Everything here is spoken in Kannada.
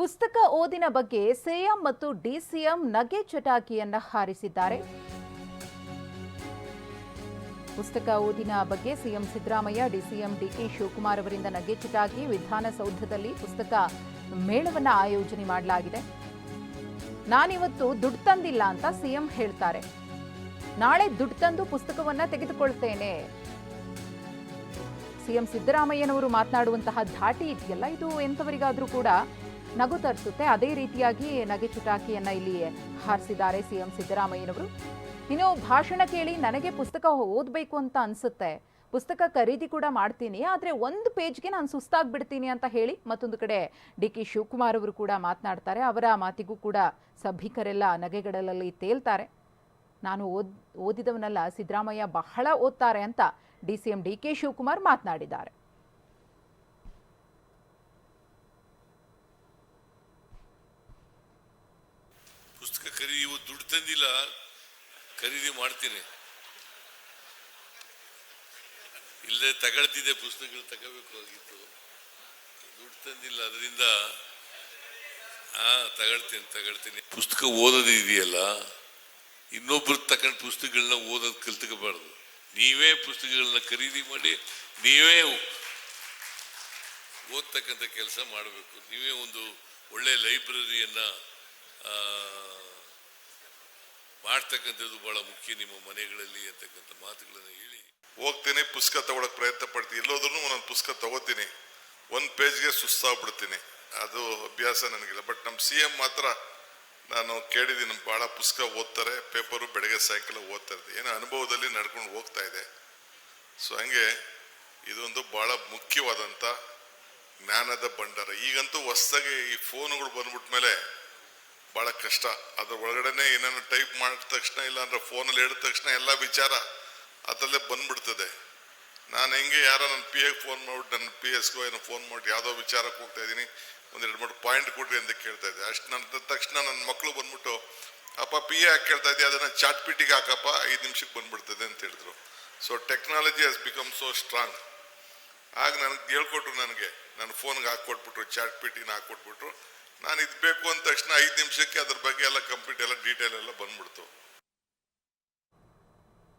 ಪುಸ್ತಕ ಓದಿನ ಬಗ್ಗೆ ಸಿಎಂ ಮತ್ತು ಡಿಸಿಎಂ ನಗೆ ಚಟಾಕಿಯನ್ನ ಹಾರಿಸಿದ್ದಾರೆ. ಪುಸ್ತಕ ಓದಿನ ಬಗ್ಗೆ CM Siddaramaiah, DCM DK Shivakumar ಅವರಿಂದ ನಗೆ ಚಟಾಕಿ ವಿಧಾನಸೌಧದಲ್ಲಿ ಪುಸ್ತಕ ಮೇಳವನ್ನ ಆಯೋಜನೆ ಮಾಡಲಾಗಿದೆ. ನಾನಿವತ್ತು ದುಡ್ಡು ತಂದಿಲ್ಲ ಅಂತ ಸಿಎಂ ಹೇಳ್ತಾರೆ. ನಾಳೆ ದುಡ್ಡು ತಂದು ಪುಸ್ತಕವನ್ನ ತೆಗೆದುಕೊಳ್ತೇನೆ. ಸಿಎಂ ಸಿದ್ದರಾಮಯ್ಯನವರು ಮಾತನಾಡುವಂತಹ ಧಾಟಿ ಇದೆಯಲ್ಲ? ಇದು ಎಂಥವರಿಗಾದರೂ ಕೂಡ ನಗು ತರಿಸುತ್ತೆ. ಅದೇ ರೀತಿಯಾಗಿ ನಗೆ ಚುಟಾಕಿಯನ್ನು ಇಲ್ಲಿ ಹಾರಿಸಿದ್ದಾರೆ ಸಿಎಂ ಸಿದ್ದರಾಮಯ್ಯನವರು. ಇನ್ನು ಭಾಷಣ ಕೇಳಿ ನನಗೆ ಪುಸ್ತಕ ಓದಬೇಕು ಅಂತ ಅನ್ಸುತ್ತೆ. ಪುಸ್ತಕ ಖರೀದಿ ಕೂಡ ಮಾಡ್ತೀನಿ. ಆದರೆ ಒಂದು ಪೇಜ್ಗೆ ನಾನು ಸುಸ್ತಾಗ್ಬಿಡ್ತೀನಿ ಅಂತ ಹೇಳಿ ಮತ್ತೊಂದು ಕಡೆ ಡಿ ಕೆ ಶಿವಕುಮಾರ್ ಅವರು ಕೂಡ ಮಾತನಾಡ್ತಾರೆ. ಅವರ ಮಾತಿಗೂ ಕೂಡ ಸಭಿಕರೆಲ್ಲ ನಗೆಗಡಲಲ್ಲಿ ತೇಲ್ತಾರೆ. ನಾನು ಓದ್, ಓದಿದವನಲ್ಲ ಸಿದ್ದರಾಮಯ್ಯ ಬಹಳ ಓದ್ತಾರೆ ಅಂತ D C M D K Shivakumar ಮಾತನಾಡಿದ್ದಾರೆ ಪುಸ್ತಕ ಖರೀದಿ ಇವತ್ತು ದುಡ್ಡು ತಂದಿಲ್ಲ, ಖರೀದಿ ಮಾಡ್ತೀನಿ. ಇಲ್ಲದೆ ತಗೊಳ್ತಿದ್ದೆ ಪುಸ್ತಕಗಳು ತಗೋಬೇಕು ಆಗಿತ್ತು. ದುಡ್ಡು ತಂದಿಲ್ಲ, ಅದರಿಂದ ಹಾ ತಗೊಳ್ತೀನಿ ತಗೊಳ್ತೀನಿ. ಪುಸ್ತಕ ಓದೋದು ಇದೆಯಲ್ಲ, ಇನ್ನೊಬ್ರು ತಗೊಂಡು ಪುಸ್ತಕಗಳನ್ನ ಓದೋದು ಕಲ್ತ್ಕೋಬಾರ್ದು. ನೀವೇ ಪುಸ್ತಕಗಳನ್ನ ಖರೀದಿ ಮಾಡಿ, ನೀವೇ ಓದ್ತಕ್ಕಂಥ ಕೆಲಸ ಮಾಡಬೇಕು. ನೀವೇ ಒಂದು ಒಳ್ಳೆ ಲೈಬ್ರರಿಯನ್ನ ಮಾಡ್ತಕ್ಕಂಥದ್ದು ಬಹಳ ಮುಖ್ಯ ನಿಮ್ಮ ಮನೆಗಳಲ್ಲಿ ಅಂತಕ್ಕಂಥ ಮಾತುಗಳನ್ನು ಹೇಳಿ. ಹೋಗ್ತೀನಿ, ಪುಸ್ತಕ ತಗೊಳಕ್ ಪ್ರಯತ್ನ ಪಡ್ತೀನಿ. ಎಲ್ಲೋದ್ರೂ ಒಂದೊಂದು ಪುಸ್ತಕ ತಗೋತೀನಿ. ಒಂದು ಪೇಜ್ಗೆ ಸುಸ್ತಾಗ್ಬಿಡ್ತೀನಿ. ಅದು ಅಭ್ಯಾಸ ನನಗಿಲ್ಲ. ಬಟ್ ನಮ್ಮ ಸಿ ಎಂ ಮಾತ್ರ ನಾನು ಕೇಳಿದ್ದೀನಿ ಭಾಳ ಪುಸ್ತಕ ಓದ್ತಾರೆ, ಪೇಪರು ಬೆಳಗ್ಗೆ ಸಾಯಂಕಾಲ ಓದ್ತಾ ಇರ್ತೀನಿ ಏನೋ ಅನುಭವದಲ್ಲಿ ನಡ್ಕೊಂಡು ಹೋಗ್ತಾ ಇದೆ. ಸೊ ಹಂಗೆ ಇದೊಂದು ಭಾಳ ಮುಖ್ಯವಾದಂಥ ಜ್ಞಾನದ ಭಂಡಾರ. ಈಗಂತೂ ಹೊಸ್ದಾಗಿ ಈ ಫೋನುಗಳು ಬಂದ್ಬಿಟ್ಮೇಲೆ ಭಾಳ ಕಷ್ಟ. ಅದ್ರ ಒಳಗಡೆನೆ ಏನೇನು ಟೈಪ್ ಮಾಡಿದ ತಕ್ಷಣ ಇಲ್ಲ ಅಂದ್ರೆ ಫೋನಲ್ಲಿ ಹೇಳಿದ ತಕ್ಷಣ ಎಲ್ಲ ವಿಚಾರ ಅದರಲ್ಲೇ ಬಂದ್ಬಿಡ್ತದೆ. ನಾನು ಹೆಂಗೆ ಯಾರೋ ನನ್ನ ಪಿ ಎಗೆ ಫೋನ್ ಮಾಡ್ಬಿಟ್ಟು ನನ್ನ ಪಿ ಎಸ್ಗೋ ಏನೋ ಫೋನ್ ಮಾಡಿ ಯಾವುದೋ ವಿಚಾರಕ್ಕೆ ಹೋಗ್ತಾ ಇದ್ದೀನಿ, ಒಂದು ಎರಡು ಮೂರು ಪಾಯಿಂಟ್ ಕೊಡ್ರಿ ಅಂತ ಕೇಳ್ತಾ ಇದ್ದೆ. ಅಷ್ಟು ನನ್ನ ತಕ್ಷಣ ನನ್ನ ಮಕ್ಕಳು ಬಂದ್ಬಿಟ್ಟು, ಅಪ್ಪ ಪಿ ಎ ಹಾಕಿ ಕೇಳ್ತಾ ಇದ್ದೆ ಅದನ್ನು ಚಾಟ್ ಪಿಟಿಗೆ ಹಾಕಪ್ಪ, ಐದು ನಿಮಿಷಕ್ಕೆ ಬಂದ್ಬಿಡ್ತದೆ ಅಂತ ಹೇಳಿದ್ರು. So technology has become so strong ಆಗ ನನಗೆ ಹೇಳ್ಕೊಟ್ರು ನನಗೆ. ನನ್ನ ಫೋನ್ಗೆ ಹಾಕ್ಕೊಟ್ಬಿಟ್ರು ಚಾಟ್ ಪಿಟಿನ ಹಾಕ್ಕೊಟ್ಬಿಟ್ರು ನಾನು ಇದು ಬೇಕು ಅಂದ ತಕ್ಷಣ ಐದು ನಿಮಿಷಕ್ಕೆ ಅದ್ರ ಬಗ್ಗೆ ಎಲ್ಲ ಕಂಪ್ಲೀಟ್ ಎಲ್ಲ ಡೀಟೇಲ್ ಎಲ್ಲ ಬಂದ್ಬಿಡ್ತು.